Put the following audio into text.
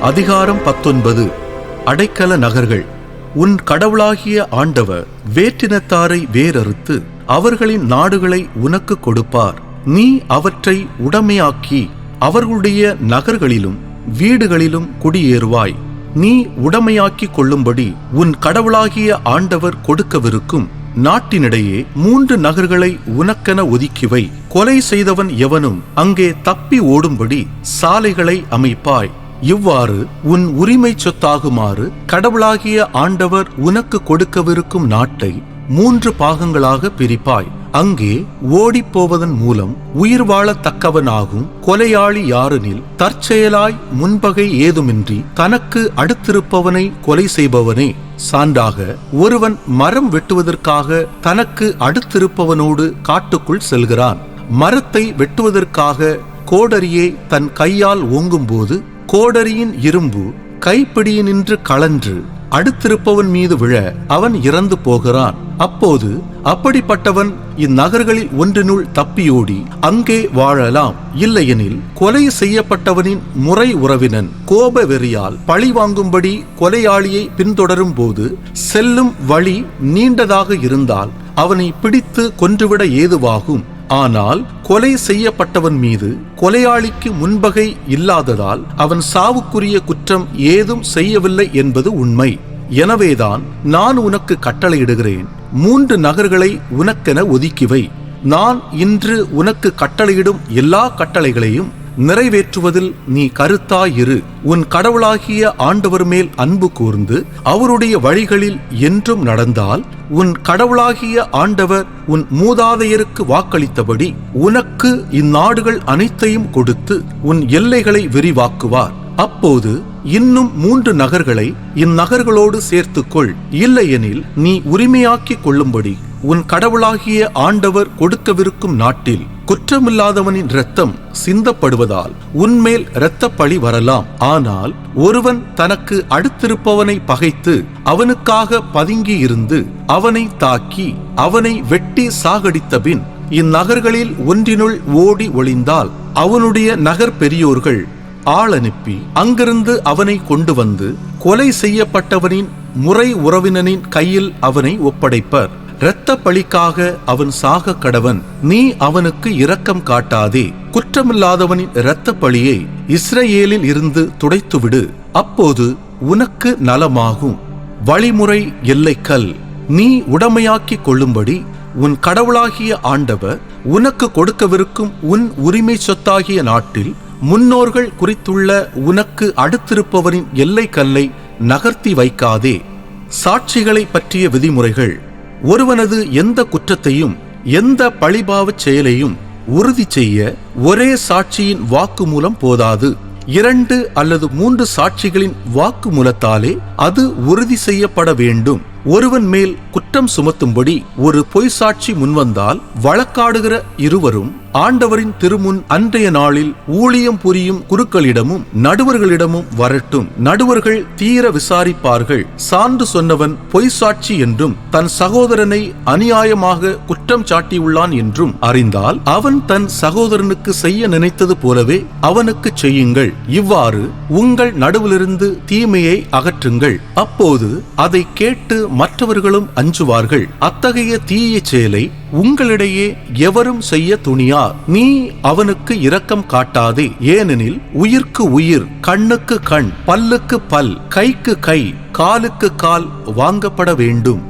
அதிகாரம் பத்தொன்பது. அடைக்கல நகர்கள். உன் கடவுளாகிய ஆண்டவர் வேற்றினத்தாரை வேறறுத்து அவர்களின் நாடுகளை உனக்கு கொடுப்பார். நீ அவற்றை உடைமையாக்கி அவர்களுடைய நகர்களிலும் வீடுகளிலும் குடியேறுவாய். நீ உடமையாக்கிக் கொள்ளும்படி உன் கடவுளாகிய ஆண்டவர் கொடுக்கவிருக்கும் நாட்டினிடையே மூன்று நகர்களை உனக்கென ஒதுக்கிவை. கொலை செய்தவன் எவனும் அங்கே தப்பி ஓடும்படி சாலைகளை அமைப்பாய். இவ்வாறு உன் உரிமை சொத்தாகுமாறு கடவுளாகிய ஆண்டவர் உனக்கு கொடுக்கவிருக்கும் நாட்டை மூன்று பாகங்களாக பிரிப்பாய். அங்கே ஓடிப்போவதன் மூலம் உயிர் வாழத்தக்கவனாகும் கொலையாளி யாரெனில் தற்செயலாய் முன்பகை ஏதுமின்றி தனக்கு அடுத்திருப்பவனை கொலை செய்பவனே. சான்றாக ஒருவன் மரம் வெட்டுவதற்காக தனக்கு அடுத்திருப்பவனோடு காட்டுக்குள் செல்கிறான். மரத்தை வெட்டுவதற்காக கோடரியை தன் கையால் ஓங்கும்போது கோடரியின் இரும்பு கைப்பிடியினின்று கலன்று அடுத்திருப்பவன் மீது விழ அவன் இறந்து போகிறான். அப்போது அப்படிப்பட்டவன் இந்நகர்களில் ஒன்றினுள் தப்பியோடி அங்கே வாழலாம். இல்லையெனில் கொலை செய்யப்பட்டவனின் முறை உறவினன் கோப வெறியால் பழி வாங்கும்படி கொலையாளியை பின்தொடரும் போது செல்லும் வழி நீண்டதாக இருந்தால் அவனை பிடித்து கொன்றுவிட ஏதுவாகும். ஆனால் கொலை செய்யப்பட்டவன் மீது கொலையாளிக்கு முன்பகை இல்லாததால் அவன் சாவுக்குரிய குற்றம் ஏதும் செய்யவில்லை என்பது உண்மை. எனவேதான் நான் உனக்கு கட்டளையிடுகிறேன். மூன்று நகர்களை உனக்கென ஒதுக்கிவை நான் இன்று உனக்கு கட்டளையிடும் எல்லா கட்டளைகளையும் நிறைவேற்றுவதில் நீ கருத்தாயிரு. உன் கடவுளாகிய ஆண்டவர் மேல் அன்பு கூர்ந்து அவருடைய வழிகளில் என்றும் நடந்தால் உன் கடவுளாகிய ஆண்டவர் உன் மூதாதையருக்கு வாக்களித்தபடி உனக்கு இந்நாடுகள் அனைத்தையும் கொடுத்து உன் எல்லைகளை விரிவாக்குவார். அப்போது இன்னும் மூன்று நகர்களை இந்நகர்களோடு சேர்த்துக்கொள். இல்லையெனில் நீ உரிமையாக்கிக் கொள்ளும்படி உன் கடவுளாகிய ஆண்டவர் கொடுக்கவிருக்கும் நாட்டில் குற்றமில்லாதவனின் இரத்தம் சிந்தப்படுவதால் உன்மேல் இரத்தப்பழி வரலாம். ஆனால் ஒருவன் தனக்கு அடுத்திருப்பவனை பகைத்து அவனுக்காக பதுங்கி இருந்து அவனை தாக்கி அவனை வெட்டி சாகடித்தபின் இந்நகர்களில் ஒன்றினுள் ஓடி ஒளிந்தால் அவனுடைய நகர் பெரியோர்கள் ஆள் அனுப்பி அங்கிருந்து அவனை கொண்டு வந்து கொலை செய்யப்பட்டவனின் முறை உறவினனின் கையில் அவனை ஒப்படைப்பர். இரத்த பழிக்காக அவன் சாக கடவன் நீ அவனுக்கு இரக்கம் காட்டாதே. குற்றமில்லாதவனின் இரத்த பழியை இஸ்ரேலில் இருந்து துடைத்துவிடு. அப்போது உனக்கு நலமாகும். வழிமுறை எல்லைக்கல். நீ உடமையாக்கிக் கொள்ளும்படி உன் கடவுளாகிய ஆண்டவர் உனக்கு கொடுக்கவிருக்கும் உன் உரிமை சொத்தாகிய நாட்டில் முன்னோர்கள் குறித்துள்ள உனக்கு அடுத்திருப்பவரின் எல்லை கல்லை நகர்த்தி வைக்காதே. சாட்சிகளை பற்றிய விதிமுறைகள். ஒருவனது எந்த குற்றத்தையும் எந்த பழிபாவச் செயலையும் உறுதி செய்ய ஒரே சாட்சியின் வாக்குமூலம் போதாது. இரண்டு அல்லது மூன்று சாட்சிகளின் வாக்குமூலத்தாலே அது உறுதி செய்யப்பட வேண்டும். ஒருவன் மேல் குற்றம் சுமத்தும்படி ஒரு பொய் சாட்சி முன்வந்தால் வழக்காடுகிற இருவரும் ஆண்டவரின் திருமுன் அன்றைய நாளில் ஊழியம் புரியும் குருக்களிடமும் நடுவர்களிடமும் வரட்டும். நடுவர்கள் தீர விசாரிப்பார்கள். சான்று சொன்னவன் பொய் சாட்சி என்றும் தன் சகோதரனை அநியாயமாக குற்றம் சாட்டியுள்ளான் என்றும் அறிந்தால் அவன் தன் சகோதரனுக்கு செய்ய நினைத்தது போலவே அவனுக்கு செய்யுங்கள். இவ்வாறு உங்கள் நடுவிலிருந்து தீமையை அகற்றுங்கள். அப்போது அதை கேட்டு மற்றவர்களும் அஞ்சுவார்கள். அத்தகைய தீய செயலை உங்களிடையே எவரும் செய்ய துணியார் நீ அவனுக்கு இரக்கம் காட்டாதே. ஏனெனில் உயிர்க்கு உயிர் கண்ணுக்கு கண் பல்லுக்கு பல் கைக்கு கை காலுக்கு கால் வாங்கப்பட வேண்டும்.